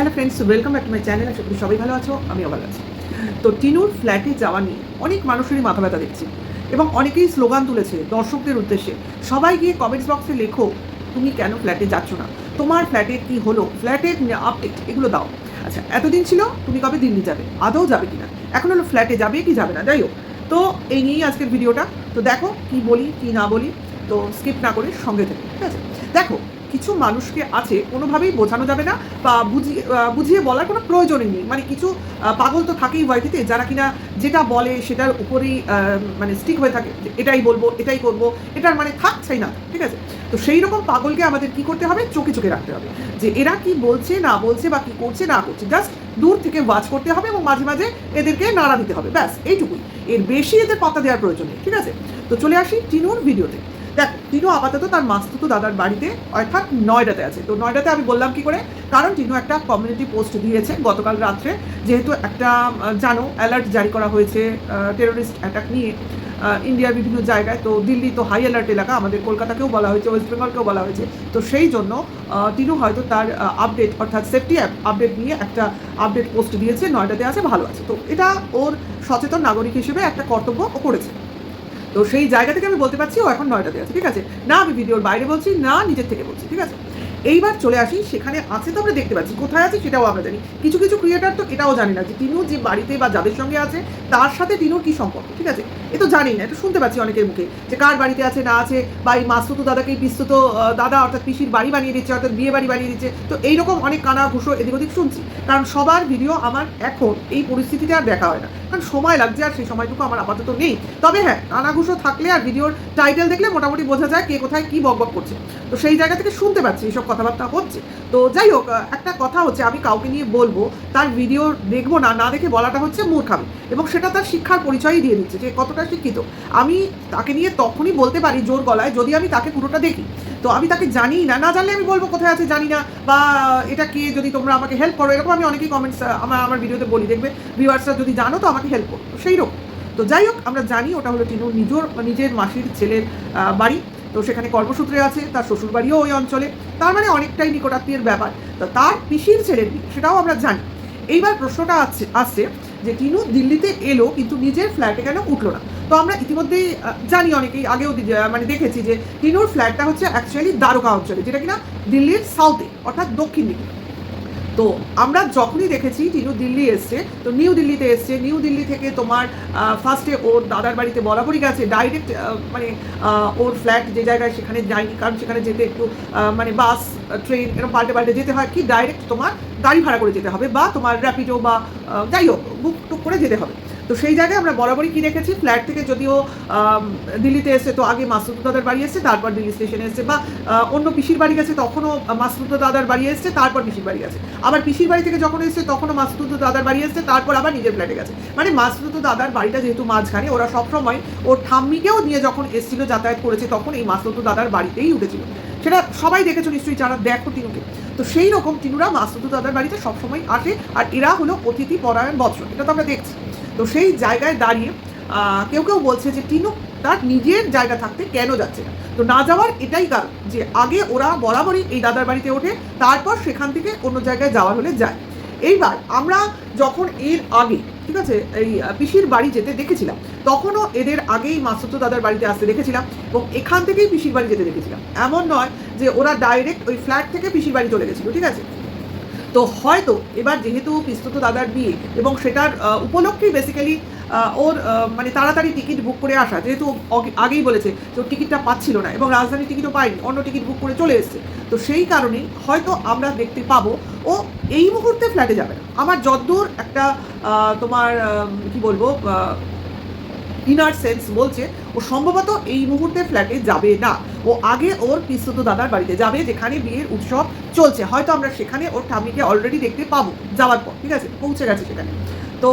Hello friends welcome back to my channel করি সবাই ভালো আছো, আমিও ভালো আছি। তো টিনুর ফ্ল্যাটে যাওয়া নিয়ে অনেক মানুষেরই মাথা ব্যথা দেখছি এবং অনেকেই স্লোগান তুলেছে দর্শকদের উদ্দেশ্যে। সবাই গিয়ে কমেন্টস বক্সে লেখো, তুমি কেন ফ্ল্যাটে যাচ্ছ না? তোমার ফ্ল্যাটে কি হলো? ফ্ল্যাটের আপডেট এগুলো দাও। আচ্ছা এতদিন ছিল, তুমি কবে দিল্লি যাবে? আদৌ যাবে কি না এখন হলো ফ্ল্যাটে যাবে কি যাবে না? যাই হোক, তো এই নিয়েই আজকের ভিডিওটা তো দেখো কি বলি, কি না বলি, তো স্কিপ না করে সঙ্গে থেকে, ঠিক আছে? দেখো কিছু মানুষকে আছে, কোনোভাবেই বোঝানো যাবে না বা বুঝিয়ে বুঝিয়ে বলার কোনো প্রয়োজনই নেই। মানে কিছু পাগল তো থাকেই ওয়াইটিতে যারা কিনা যেটা বলে সেটার উপরেই মানে স্টিক হয়ে থাকে এটাই বলব, এটাই করব, এটার মানে থাক চাই না, ঠিক আছে? তো সেই রকম পাগলকে আমাদের কি করতে হবে? চোখে চোখে রাখতে হবে। যে এরা কি বলছে, না বলছে বা কি করছে, না করছে জাস্ট দূর থেকে ওয়াচ করতে হবে এবং মাঝে মাঝে এদেরকে নাড়া দিতে হবে, ব্যাস, এইটুকুই। এর বেশি এদের পাতা দেওয়ার প্রয়োজন নেই, ঠিক আছে? তো চলে আসি টিনুর ভিডিওতে দেখ, টিনু আপাতত তার মাস্তুতো দাদার বাড়িতে অর্থাৎ নয়ডাতে আছে। তো নয়ডাতে আমি বললাম কি করে? কারণ টিনু একটা কমিউনিটি পোস্ট দিয়েছে গতকাল রাত্রে, যেহেতু একটা জানো অ্যালার্ট জারি করা হয়েছে টেরোরিস্ট অ্যাটাক নিয়ে ইন্ডিয়ার বিভিন্ন জায়গায়। তো দিল্লি তো হাই অ্যালার্ট এলাকা, আমাদের কলকাতাকেও বলা হয়েছে ওয়েস্ট বেঙ্গলকেও বলা হয়েছে। তো সেই জন্য টিনু হয়তো তার আপডেট অর্থাৎ সেফটি অ্যাপ আপডেট নিয়ে একটা আপডেট পোস্ট দিয়েছে, নয়ডাতে আছে, ভালো আছে। তো এটা ওর সচেতন নাগরিক হিসেবে একটা কর্তব্য করেছে। তো সেই জায়গা থেকে আমি বলতে পারছি ও এখন নয়টাতে আছে, ঠিক আছে? না, আমি ভিডিওর বাইরে বলছি, না, নিজের থেকে বলছি, ঠিক আছে? এইবার চলে আসি সেখানে আছে তো আমরা দেখতে পাচ্ছি কোথায় আছে সেটাও আমরা জানি। কিছু কিছু ক্রিয়েটার তো এটাও জানি না যে তিনু যে বাড়িতে বা যাদের সঙ্গে আছে তার সাথে তিনুর কি সম্পর্ক ঠিক আছে? এ তো জানি না এটা শুনতে পাচ্ছি অনেকের মুখে যে কার বাড়িতে আছে না আছে বা এই মাস্তুতো দাদাকে পিস্তুতো আহ, দাদা অর্থাৎ পিসির বাড়ি বানিয়ে দিচ্ছে অর্থাৎ বিয়ে বাড়ি বানিয়ে দিচ্ছে তো এইরকম অনেক কানা ঘুষো এদিক ওদিক শুনছি। কারণ সবার ভিডিও আমার এখন এই পরিস্থিতিতে আর দেখা হয় না কারণ সময় লাগছে আর সেই সময়টুকু আমার আপাতত নেই। তবে হ্যাঁ কানাঘুষো থাকলে আর ভিডিওর টাইটেল দেখলে মোটামুটি বোঝা যায় কে কোথায় কি বকবক করছে। তো সেই জায়গা থেকে শুনতে পাচ্ছি এইসব কথাবার্তা হচ্ছে। তো যাই হোক একটা কথা হচ্ছে, আমি কাউকে নিয়ে বলব, তার ভিডিও দেখব না না দেখে বলাটা হচ্ছে মূর্খামি। এবং সেটা তার শিক্ষার পরিচয়ই দিয়ে দিচ্ছে যে কতটা শিক্ষিত। আমি তাকে নিয়ে তখনই বলতে পারি জোর গলায়, যদি আমি তাকে পুরোটা দেখি। তো আমি তাকে জানি না না জানলে আমি বলব কোথায় আছে জানি না, বা এটা কে, যদি তোমরা আমাকে হেল্প করো, এরকম আমি অনেকেই কমেন্টস আমার আমার ভিডিওতে বলি। দেখবে ভিউয়ার্সরা যদি জানো, তো আমাকে হেল্প করো। সেই রকম। তো যাই হোক, আমরা জানি ওটা হলো টিনুর নিজের নিজের মাসির ছেলের বাড়ি। তো সেখানে কর্মসূত্রে আছে, তার শ্বশুরবাড়িও ওই অঞ্চলে। তার মানে অনেকটাই নিকটাত্মীয়ের ব্যাপার। তো তার পিসির ছেলের সেটাও আমরা জানি। এইবার প্রশ্নটা আছে, আসছে যে টিনু দিল্লিতে এলো কিন্তু নিজের ফ্ল্যাটে কেন উঠল না? তো আমরা ইতিমধ্যেই জানি অনেকেই, আগেও মানে দেখেছি যে টিনুর ফ্ল্যাটটা হচ্ছে অ্যাকচুয়ালি দ্বারকা অঞ্চলে, যেটা কিনা দিল্লির সাউথে অর্থাৎ দক্ষিণ দিকে। তো আমরা যখনই দেখেছি টিনু দিল্লি এসছে, তো নিউ দিল্লিতে এসছে, নিউ দিল্লি থেকে তোমার ফার্স্টে ওর দাদার বাড়িতে বরাবরই গেছে ডাইরেক্ট মানে ওর ফ্ল্যাট যে জায়গায় সেখানে যায়নি, কারণ সেখানে যেতে একটু মানে বাস ট্রেন এরকম পাল্টে পাল্টে যেতে হয়, কি ডাইরেক্ট তোমার গাড়ি ভাড়া করে যেতে হবে বা তোমার র্যাপিডো বা যাই হোক বুক টুক করে যেতে হবে। তো সেই জায়গায় আমরা বরাবরই কি রেখেছি? ফ্ল্যাট থেকে যদিও দিল্লিতে এসে তো আগে মাসুদ দাদার বাড়ি এসছে, তারপর দিল্লি স্টেশনে এসছে, বা অন্য পিসির বাড়ি গেছে, তখনও মাসুদ দাদার বাড়ি এসছে, তারপর পিসির বাড়ি গেছে। আবার পিসির বাড়ি থেকে যখন এসছে, তখনও মাসুদ দাদার বাড়ি এসছে, তারপর আবার নিজের ফ্ল্যাটে গেছে। মানে মাসুদ দাদার বাড়িটা যেহেতু মাঝখানে, ওরা সবসময় ওর ঠাম্মিকেও নিয়ে যখন এসেছিল, যাতায়াত করেছে, তখন এই মাসুদ দাদার বাড়িতেই উঠেছিল। সেটা সবাই দেখেছ নিশ্চয়ই, যারা দেখো টিনুকে। তো সেই রকম টিনুরা মাসুদ দাদার বাড়িতে সবসময় আসে, আর এরা হলো অতিথি পরায়ণ বৎসর এটা তো আমরা দেখছি। তো সেই জায়গায় দাঁড়িয়ে কেউ কেউ বলছে যে, টিনু, তার নিজের জায়গা থাকতে কেন যাচ্ছে না? তো না যাওয়ার এটাই কারণ যে, আগে ওরা বরাবরই এই দাদার বাড়িতে ওঠে, তারপর সেখান থেকে অন্য জায়গায় যাওয়ার হলে যায়। এইবার আমরা যখন এর আগে, ঠিক আছে, এই পিসির বাড়ি যেতে দেখেছিলাম, তখনও এদের আগেই মাসুতো দাদার বাড়িতে আসতে দেখেছিলাম এবং এখান থেকেই পিসির বাড়ি যেতে দেখেছিলাম। এমন নয় যে, ওরা ডাইরেক্ট ওই ফ্ল্যাট থেকে পিসির বাড়ি চলে গেছিল, ঠিক আছে? তো হয়তো এবার যেহেতু পিস্তত দাদার বিয়ে এবং সেটার উপলক্ষেই বেসিক্যালি ওর মানে তাড়াতাড়ি টিকিট বুক করে আসা, যেহেতু আগেই বলেছে যে ওর টিকিটটা পাচ্ছিল না এবং রাজধানী টিকিটও পাইনি অন্য টিকিট বুক করে চলে এসেছে। তো সেই কারণেই হয়তো আমরা দেখতে পাবো, ও এই মুহূর্তে ফ্ল্যাটে যাবে না। আমার যদ্দূর একটা তোমার কি বলব ইনার সেন্স বলছে ও সম্ভবত এই মুহূর্তে ফ্ল্যাটে যাবে না। ও আগে ওর পিস্তুত দাদার বাড়িতে যাবে, যেখানে বিয়ের উৎসব চলছে। হয়তো আমরা সেখানে ওর ঠামিকে অলরেডি দেখতে পাবো যাওয়ার পর, ঠিক আছে? পৌঁছে গেছে সেখানে। তো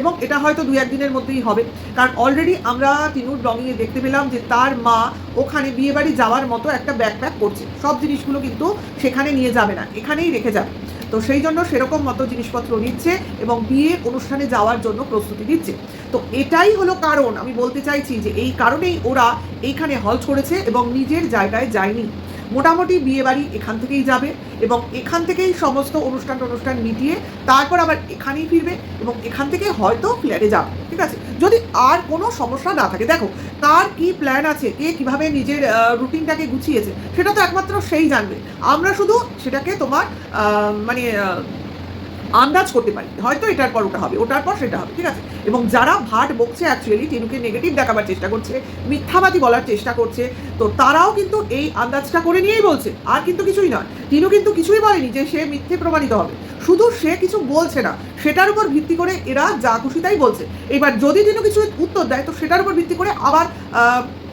এবং এটা হয়তো দু একদিনের মধ্যেই হবে। কারণ অলরেডি আমরা টিনুর ড্রয়িংয়ে দেখতে পেলাম যে তার মা ওখানে বিয়েবাড়ি যাওয়ার মতো একটা ব্যাকপ্যাক করছে। সব জিনিসগুলো কিন্তু সেখানে নিয়ে যাবে না, এখানেই রেখে যাবে। তো সেই জন্য সেরকম মতো জিনিসপত্র নিচ্ছে এবং বিয়ে অনুষ্ঠানে যাওয়ার জন্য প্রস্তুতি দিচ্ছে তো এটাই হলো কারণ, আমি বলতে চাইছি যে এই কারণেই ওরা এইখানে হল করেছে এবং নিজের জায়গায় যায়নি। মোটামুটি বিয়ে বাড়ি এখান থেকেই যাবে এবং এখান থেকেই সমস্ত অনুষ্ঠান অনুষ্ঠান মিটিয়ে তারপর আবার এখানেই ফিরবে এবং এখান থেকে হয়তো ফ্ল্যাটে যাবে, ঠিক আছে? যদি আর কোনো সমস্যা না থাকে, দেখো, তার কি প্ল্যান আছে, কে কীভাবে নিজের রুটিনটাকে গুছিয়েছে, সেটা তো একমাত্র সেই জানবে। আমরা শুধু সেটাকে তোমার মানে আন্দাজ করতে পারি। হয়তো এটার পর ওটা হবে, ওটার পর সেটা হবে, ঠিক আছে? এবং যারা ভাট বকছে অ্যাকচুয়ালি টিনুকে নেগেটিভ দেখাবার চেষ্টা করছে, মিথ্যাবাদী বলার চেষ্টা করছে, তো তারাও কিন্তু এই আন্দাজটা করে নিয়েই বলছে, আর কিন্তু কিছুই নয়। টিনু কিন্তু কিছুই বলেনি যে সে মিথ্যে প্রমাণিত হবে। শুধু সে কিছু বলছে না, সেটার উপর ভিত্তি করে এরা যা খুশি তাই বলছে। এবার যদি টিনু কিছু উত্তর দেয়, তো সেটার উপর ভিত্তি করে আবার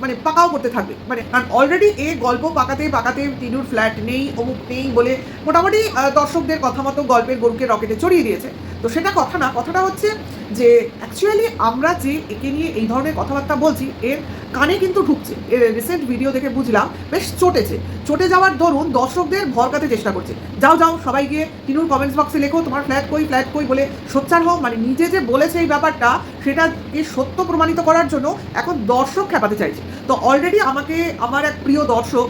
মানে পাকাও করতে থাকবে। মানে কারণ অলরেডি এ গল্প পাকাতে পাকাতে তিনুর ফ্ল্যাট নেই, অমুক নেই বলে মোটামুটি দর্শকদের কথা মতো গল্পের গরুকে রকেটে চড়িয়ে দিয়েছে। তো সেটা কথা না, কথাটা হচ্ছে যে অ্যাকচুয়ালি আমরা যে একে নিয়ে এই ধরনের কথাবার্তা বলছি, এর কানে কিন্তু ঢুকছে। এর রিসেন্ট ভিডিও দেখে বুঝলাম, বেশ চটেছে। চটে যাওয়ার দরুন দর্শকদের ভরকাতে চেষ্টা করছে। যাও যাও, সবাই গিয়ে টিনুর কমেন্টস বক্সে লেখো, তোমার ফ্ল্যাট কই ফ্ল্যাট কই বলে সোচ্চার হও। মানে নিজে যে বলেছে এই ব্যাপারটা, সেটাকে সত্য প্রমাণিত করার জন্য এখন দর্শক খেপাতে চাইছে। তো অলরেডি আমাকে আমার এক প্রিয় দর্শক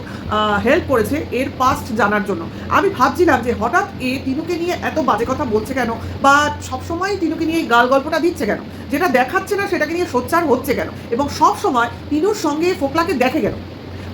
হেল্প করেছে এর পাস্ট জানার জন্য। আমি ভাবছিলাম যে হঠাৎ এ তিনুকে নিয়ে এত বাজে কথা বলছে কেন? বা সবসময় তিনুকে নিয়ে গাল গল্পটা দিচ্ছে কেন? যেটা দেখাচ্ছে না সেটাকে নিয়ে সোচ্চার হচ্ছে কেন? এবং সব সময় টিনুর সঙ্গে ফোকলাকে দেখে কেন?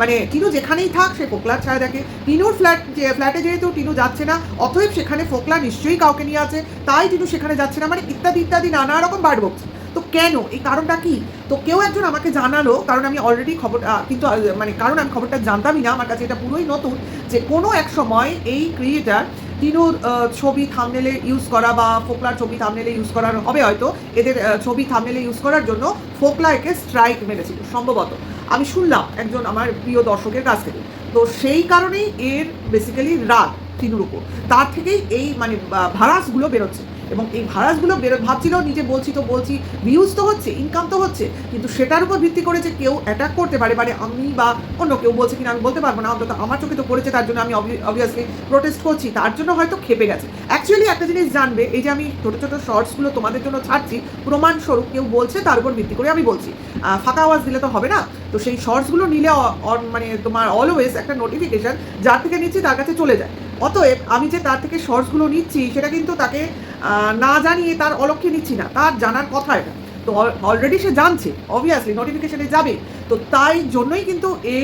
মানে টিনু যেখানেই থাক সে ফোকলার ছায়া দেখে। টিনুর ফ্ল্যাট যে, ফ্ল্যাটে যেহেতু টিনু যাচ্ছে না, অতএব সেখানে ফোকলা নিশ্চয়ই কাউকে নিয়ে আছে। তাই টিনু সেখানে যাচ্ছে না মানে ইত্যাদি ইত্যাদি নানা রকম বাড় বকছে। তো কেন? এই কারণটা কি? তো কেউ একজন আমাকে জানালো, কারণ আমি অলরেডি খবর কিন্তু মানে কারণ আমি খবরটা জানতামই না। আমার কাছে এটা পুরোই নতুন যে কোনো এক সময় এই ক্রিয়েটার টিনুর ছবি থামনেলে ইউজ করা বা ফোকলার ছবি থামনেলে ইউজ করার হবে হয়তো। এদের ছবি থামনেলে ইউজ করার জন্য ফোকলা একে স্ট্রাইক মেরেছিল, সম্ভবত। আমি শুনলাম একজন আমার প্রিয় দর্শকের কাছ থেকে। তো সেই কারণেই এর বেসিক্যালি রাগ তিনুর উপর। তার থেকেই এই মানে ভাড়াসগুলো বেরোচ্ছে। এবং এই ভাড়াসগুলো বেরো, ভাবছিল নিজে বলছি তো বলছি ভিউজ তো হচ্ছে ইনকাম তো হচ্ছে, কিন্তু সেটার উপর ভিত্তি করে যে কেউ অ্যাটাক করতে পারে মানে আমি বা অন্য কেউ বলছে কিনা আমি বলতে পারব না, অন্তত আমার চোখে তো করেছে তার জন্য আমি অবভিয়াসলি প্রোটেস্ট করছি, তার জন্য হয়তো খেপে গেছে। অ্যাকচুয়ালি একটা জিনিস জানবে, এই যে আমি ছোটো ছোটো শর্টসগুলো তোমাদের জন্য ছাড়ছি, প্রমাণস্বরূপ কেউ বলছে, তার উপর ভিত্তি করে আমি বলছি। ফাঁকা আওয়াজ দিলে তো হবে না? তো সেই শর্টসগুলো নিলে মানে তোমার অলওয়েজ একটা নোটিফিকেশন যার থেকে নিচ্ছি তার কাছে চলে যায়। অতএব আমি যে তার থেকে শর্টসগুলো নিচ্ছি, সেটা কিন্তু তাকে না জানিয়ে তার অলক্ষ্যে নিচ্ছি না। তার জানার কথা এটা। তো অলরেডি সে জানছে অবভিয়াসলি নোটিফিকেশনে যাবে। তো তাই জন্যই কিন্তু এ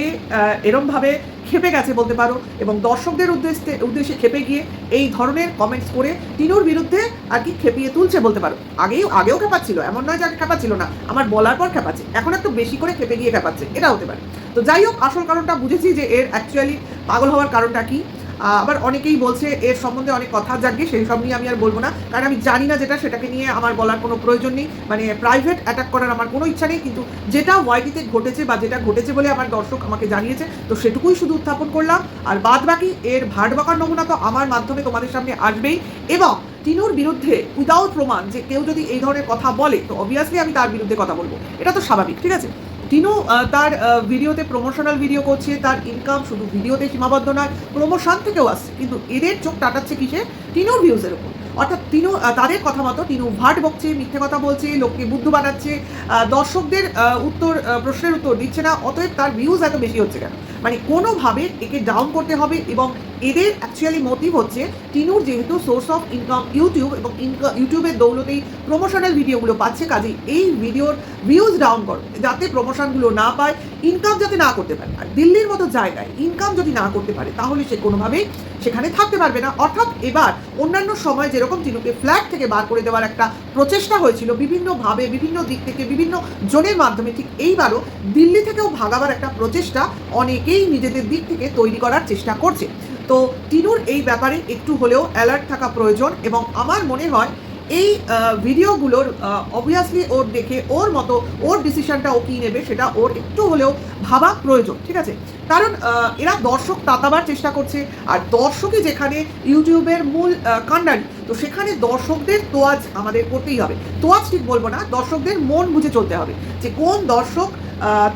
এরমভাবে খেপে গেছে বলতে পারো। এবং দর্শকদের উদ্দেশ্যে উদ্দেশ্যে খেপে গিয়ে এই ধরনের কমেন্টস করে তিনুর বিরুদ্ধে আর কি খেপিয়ে তুলছে বলতে পারো। আগেই, আগেও খেপাচ্ছিল, এমন নয় যে আগে খেপাচ্ছিল না। আমার বলার পর খেপাচ্ছে। এখন একটু বেশি করে খেপে গিয়ে খেপাচ্ছে। এটা হতে পারে। তো যাই হোক, আসল কারণটা বুঝেছি যে এর অ্যাকচুয়ালি পাগল হওয়ার কারণটা কি। আবার অনেকেই বলছে এর সম্বন্ধে অনেক কথা জাগে সেই সব নিয়ে আমি আর বলব না। কারণ আমি জানি না যেটা, সেটাকে নিয়ে আমার বলার কোনো প্রয়োজন নেই। মানে প্রাইভেট অ্যাটাক করার আমার কোনো ইচ্ছা নেই। কিন্তু যেটা ওয়াইটিতে ঘটেছে বা যেটা ঘটেছে বলে আমার দর্শক আমাকে জানিয়েছে, তো সেটুকুই শুধু উত্থাপন করলাম। আর বাদ বাকি, এর ভাট বাকার নমুনা তো আমার মাধ্যমে তোমাদের সামনে আসবেই। এবং টিনুর বিরুদ্ধে উইদাউট প্রমাণ যে কেউ যদি এই ধরনের কথা বলে, তো অবভিয়াসলি আমি তার বিরুদ্ধে কথা বলব। এটা তো স্বাভাবিক, ঠিক আছে? টিনু তার ভিডিওতে প্রমোশনাল ভিডিও করছে তার ইনকাম শুধু ভিডিওতে সীমাবদ্ধ নয় প্রমোশন থেকেও আসছে। কিন্তু এদের চোখ টাটাচ্ছে কিসে? টিনুর ভিউজের উপর। অর্থাৎ আহ, তাদের কথা মতো টিনু ভাট বকছে মিথ্যে কথা বলছে লোককে বুদ্ধ বানাচ্ছে দর্শকদের উত্তর প্রশ্নের উত্তর দিচ্ছে না অতএব তার ভিউজ এত বেশি হচ্ছে কেন? মানে কোনোভাবে একে ডাউন করতে হবে এবং এদের অ্যাকচুয়ালি মোটিভ হচ্ছে টিনুর যেহেতু সোর্স অফ ইনকাম ইউটিউব এবং ইনকা- ইউটিউবের দৌলতেই প্রমোশনাল ভিডিওগুলো পাচ্ছে, কাজেই এই ভিডিওর ভিউজ ডাউন করো, যাতে প্রমোশনগুলো না পায় ইনকাম যাতে না করতে পারে। আর দিল্লির মতো জায়গায় ইনকাম যদি না করতে পারে, তাহলে সে কোনোভাবেই সেখানে থাকতে পারবে না। অর্থাৎ এবার অন্যান্য সময় যেরকম টিনুকে ফ্ল্যাট থেকে বার করে দেওয়ার একটা প্রচেষ্টা হয়েছিল, বিভিন্নভাবে, বিভিন্ন দিক থেকে, বিভিন্ন জনের মাধ্যমে, ঠিক এইবারও দিল্লি থেকেও ভাগাবার একটা প্রচেষ্টা অনেকেই নিজেদের দিক থেকে তৈরি করার চেষ্টা করছে। তো টিনুর এই ব্যাপারে একটু হলেও অ্যালার্ট থাকা প্রয়োজন এবং আমার মনে হয় এই ভিডিওগুলোর অবভিয়াসলি ওর দেখে ওর মতো ওর ডিসিশনটা ও কী নেবে সেটা ওর একটু হলেও ভাবা প্রয়োজন ঠিক আছে? কারণ এরা দর্শক তাতাবার চেষ্টা করছে আর দর্শকই যেখানে ইউটিউবের মূল আহ, কাণ্ডারি তো সেখানে দর্শকদের তোয়াজ আমাদের করতেই হবে। তোয়াজ ঠিক বলব না দর্শকদের মন বুঝে চলতে হবে যে কোন দর্শক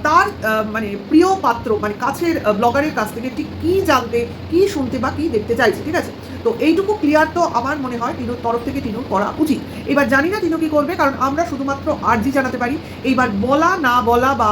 তার মানে প্রিয় পাত্র মানে কাছের ব্লগারের কাছ থেকে ঠিক কী জানতে, কী শুনতে বা কী দেখতে চাইছে, ঠিক আছে? তো এইটুকু ক্লিয়ার তো আমার মনে হয় টিনুর তরফ থেকে টিনুর করা উচিত। এবার জানি না টিনু কী করবে, কারণ আমরা শুধুমাত্র আর্জি জানাতে পারি। এইবার বলা, না বলা বা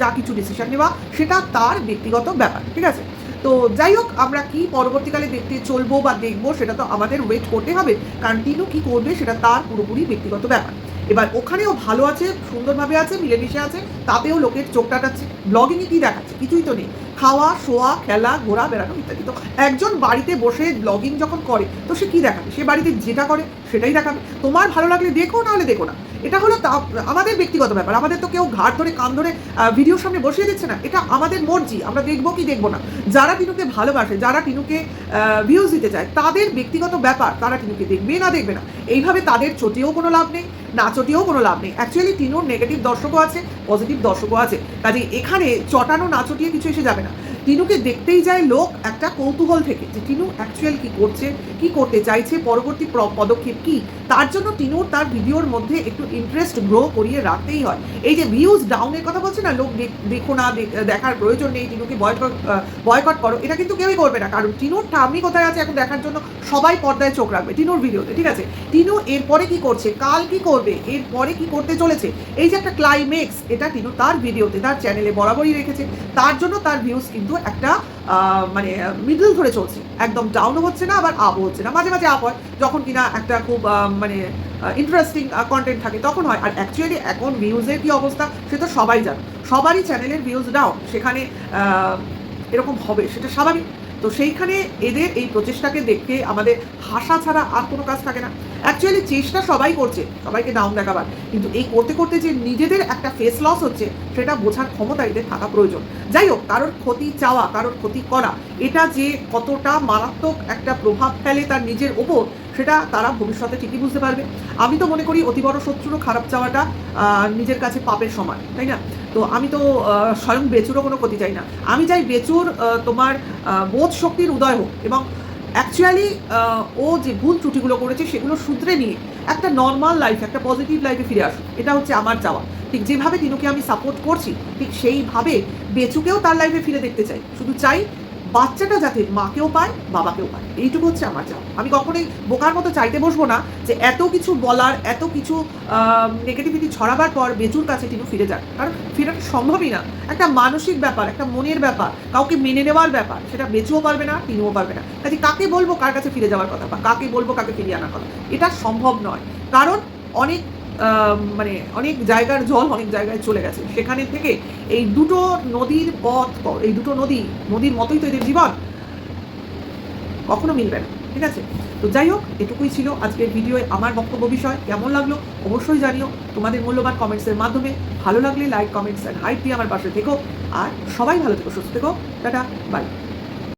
যা কিছু ডিসিশন নেওয়া, সেটা তার ব্যক্তিগত ব্যাপার, ঠিক আছে? তো যাই হোক, আমরা কি পরবর্তীকালে দেখতে চলবো বা দেখব, সেটা তো আমাদের ওয়েট করতে হবে। কারণ টিনু কী করবে, সেটা তার পুরোপুরি ব্যক্তিগত ব্যাপার। এবার ওখানেও ভালো আছে, সুন্দরভাবে আছে, মিলেমিশে আছে, তাতেও লোকের চোখ টাটাচ্ছে ব্লগিংয়ে কী দেখাচ্ছে, কিছুই তো নেই। খাওয়া, শোয়া, খেলা, ঘোরা, বেড়ানো ইত্যাদি তো একজন বাড়িতে বসে ব্লগিং যখন করে, তো সে কী দেখাবে? সে বাড়িতে যেটা করে সেটাই দেখাবে তোমার ভালো লাগলে দেখো, নাহলে দেখো না। এটা হলো তা আমাদের ব্যক্তিগত ব্যাপার। আমাদের তো কেউ ঘাট ধরে, কান ধরে ভিডিওর সামনে বসিয়ে দিচ্ছে না। এটা আমাদের মর্জি, আমরা দেখব কি দেখব না। যারা টিনুকে ভালোবাসে, যারা টিনুকে ভিউজ দিতে চায়, তাদের ব্যক্তিগত ব্যাপার তারা টিনুকে দেখবে না দেখবে না। এইভাবে তাদের চটিয়েও কোনো লাভ নেই, না চটিয়েও কোনো লাভ নেই। অ্যাকচুয়ালি টিনুর নেগেটিভ দর্শকও আছে পজিটিভ দর্শকও আছে। কাজে এখানে চটানো, না চটিয়ে কিছু এসে যাবে না। টিনুকে দেখতেই যায় লোক একটা কৌতূহল থেকে যে টিনু অ্যাকচুয়াল কি করছে, কি করতে চাইছে, পরবর্তী প্র- পদক্ষেপ কি? তার জন্য টিনুর তার ভিডিওর মধ্যে একটু ইন্টারেস্ট গ্রো করিয়ে রাখতেই হয়। এই যে ভিউজ ডাউনের কথা বলছে না, লোক দেখ- না দেখ- দেখার প্রয়োজন নেই, টিনুকে বয়কট বয়কট করো, এটা কিন্তু কেউই করবে না। কারণ টিনুর ঠাম্মি কোথায় আছে এখন দেখার জন্য সবাই পর্দায় চোখ রাখবে টিনুর ভিডিওতে, ঠিক আছে? টিনু এরপরে কি করছে, কাল কি করবে, এরপরে কি করতে চলেছে? এই যে একটা ক্লাইমেক্স এটা টিনু তার ভিডিওতে, তার চ্যানেলে বরাবরই রেখেছে। তার জন্য তার ভিউজ কিন্তু একটা মানে মিডল ধরে চলছে। একদম ডাউনও হচ্ছে না, আবার আপও হচ্ছে না। মাঝে মাঝে আপ হয়, যখন কিনা একটা খুব মানে ইন্টারেস্টিং কন্টেন্ট থাকে, তখন হয়। আর অ্যাকচুয়ালি এখন ভিউজের কি অবস্থা, সে তো সবাই জানে। সবারই চ্যানেলের ভিউজ ডাউন সেখানে এরকম হবে, সেটা স্বাভাবিক। তো সেইখানে এদের এই প্রচেষ্টাকে দেখে আমাদের হাসা ছাড়া আর কোনো কাজ থাকে না। অ্যাকচুয়ালি চেষ্টা সবাই করছে, সবাইকে ডাউন দেখাবার। কিন্তু এই করতে করতে যে নিজেদের একটা ফেস লস হচ্ছে সেটা বোঝার ক্ষমতা এদের থাকা প্রয়োজন। যাই হোক, কারোর ক্ষতি চাওয়া, কারোর ক্ষতি করা, এটা যে কতটা মারাত্মক একটা প্রভাব ফেলে তার নিজের ওপর, সেটা তারা ভবিষ্যতে ঠিকই বুঝতে পারবে। আমি তো মনে করি অতি বড় শত্রুরও খারাপ চাওয়াটা নিজের কাছে পাপের সমান, তাই না? তো আমি তো স্বয়ং বেচুরও কোনো ক্ষতি চাই না। আমি চাই বেচুর তোমার বোধ শক্তির উদয় হোক এবং অ্যাকচুয়ালি ও যে ভুল ত্রুটিগুলো করেছে সেগুলো শুধরে নিয়ে একটা নর্মাল লাইফ একটা পজিটিভ লাইফে ফিরে আসুক। এটা হচ্ছে আমার চাওয়া। ঠিক যেভাবে তিনুকে আমি সাপোর্ট করছি, ঠিক সেইভাবে বেচুকেও তার লাইফে ফিরে দেখতে চাই। শুধু চাই বাচ্চাটা যাতে মাকেও পায়, বাবাকেও পায়। এইটুকু হচ্ছে আমার চাওয়া। আমি কখনোই বোকার মতো চাইতে বসবো না যে এত কিছু বলার, এত কিছু নেগেটিভিটি ছড়াবার পর বেচুর কাছে টিনু ফিরে যাক। কারণ ফেরাটা সম্ভবই না। একটা মানসিক ব্যাপার, একটা মনের ব্যাপার, কাউকে মেনে নেওয়ার ব্যাপার, সেটা বেচুও পারবে না টিনুও পারবে না। কাজে কাকে বলব কার কাছে ফিরে যাওয়ার কথা বা কাকে বলব কাকে ফিরিয়ে আনার কথা? এটা সম্ভব নয়। কারণ অনেক মানে অনেক জায়গার জল অনেক জায়গায় চলে গেছে। সেখানে থেকে এই দুটো নদীর পথ, এই দুটো নদী, নদীর মতোই তো এদের জীবন, কখনো মিলবে না, ঠিক আছে? তো যাই হোক, এটুকুই ছিল আজকের ভিডিওয়ে আমার বক্তব্য বিষয়। কেমন লাগল অবশ্যই জানিও, তোমাদের মূল্যবান কমেন্টসের মাধ্যমে। ভালো লাগলে লাইক কমেন্টস অ্যান্ড হাইপ দিয়ে আমার পাশে থেকো। আর সবাই ভালো থেকো, সুস্থ থেকো। Tata bye